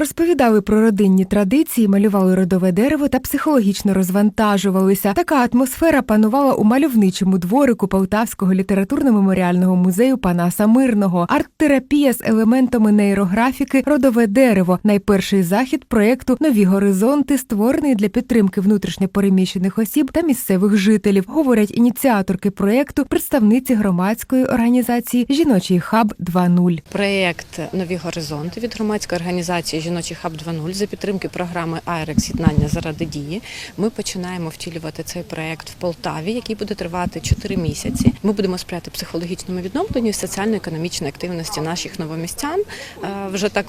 Розповідали про родинні традиції, малювали родове дерево та психологічно розвантажувалися. Така атмосфера панувала у мальовничому дворику Полтавського літературно-меморіального музею Панаса Мирного. Арт-терапія з елементами нейрографіки Родове дерево найперший захід проєкту Нові горизонти, створений для підтримки внутрішньопереміщених осіб та місцевих жителів, говорять ініціаторки проєкту, представниці громадської організації Жіночий хаб 2.0. Проєкт Нові горизонти від громадської організації Жіночий хаб 2.0 за підтримки програми «Айрекс. Єднання заради дії. Ми починаємо втілювати цей проект в Полтаві, який буде тривати 4 місяці. Ми будемо сприяти психологічному відновленню і соціально-економічної активності наших новомістян. Е, Вже так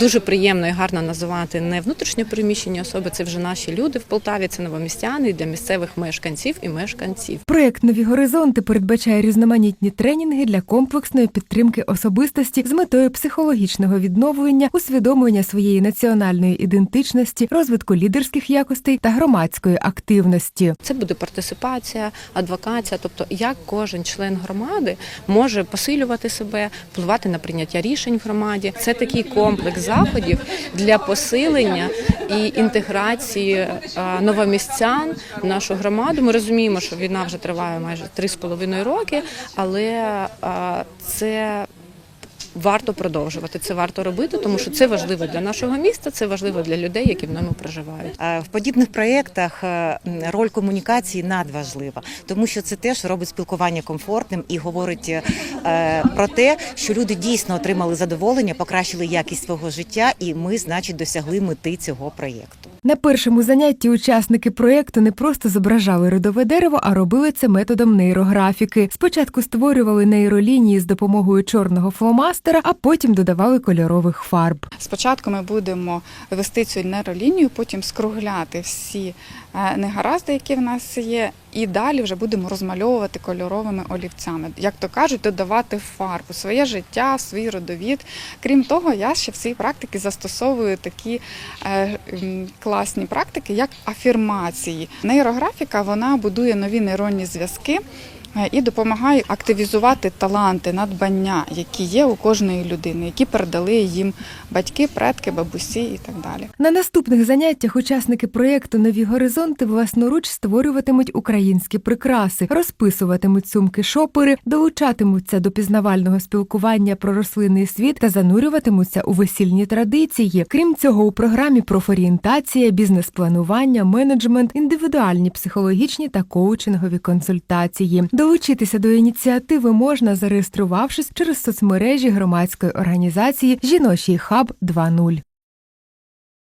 дуже приємно і гарно називати не внутрішньо переміщені особи. Це вже наші люди в Полтаві. Це новомістяни для місцевих мешканців і мешканців. Проєкт Нові горизонти передбачає різноманітні тренінги для комплексної підтримки особистості з метою психологічного відновлення, усвідомлення своєї національної ідентичності, розвитку лідерських якостей та громадської активності. Це буде партисипація, адвокація, тобто як кожен член громади може посилювати себе, впливати на прийняття рішень в громаді. Це такий комплекс заходів для посилення і інтеграції е, новомістян в нашу громаду. Ми розуміємо, що війна вже триває майже три з половиною роки, але е, це. Варто продовжувати це варто робити, тому що це важливо для нашого міста, це важливо для людей, які в ньому проживають. Е, В подібних проєктах е, роль комунікації надважлива, тому що це теж робить спілкування комфортним і говорить е, про те, що люди дійсно отримали задоволення, покращили якість свого життя, і ми, значить, досягли мети цього проєкту. На першому занятті учасники проєкту не просто зображали родове дерево, а робили це методом нейрографіки. Спочатку створювали нейролінії з допомогою чорного фломастера, а потім додавали кольорових фарб. Спочатку ми будемо вести цю нейролінію, потім скругляти всі е, негаразди, які в нас є, і далі вже будемо розмальовувати кольоровими олівцями. Як то кажуть, додавати фарбу, своє життя, свій родовід. Крім того, я ще в цій практиці застосовую такі е, класні практики, як афірмації. Нейрографіка вона будує нові нейронні зв'язки. Е, І допомагає активізувати таланти, надбання, які є у кожної людини, які передали їм батьки, предки, бабусі і так далі. На наступних заняттях учасники проєкту Нові горизонти власноруч створюватимуть українські прикраси, розписуватимуть сумки шопери, долучатимуться до пізнавального спілкування про рослинний світ та занурюватимуться у весільні традиції. Крім цього, у програмі профорієнтація, бізнес-планування, менеджмент, індивідуальні психологічні та коучингові консультації. Долучитися до ініціативи можна, зареєструвавшись через соцмережі громадської організації Жіночий хаб 2.0.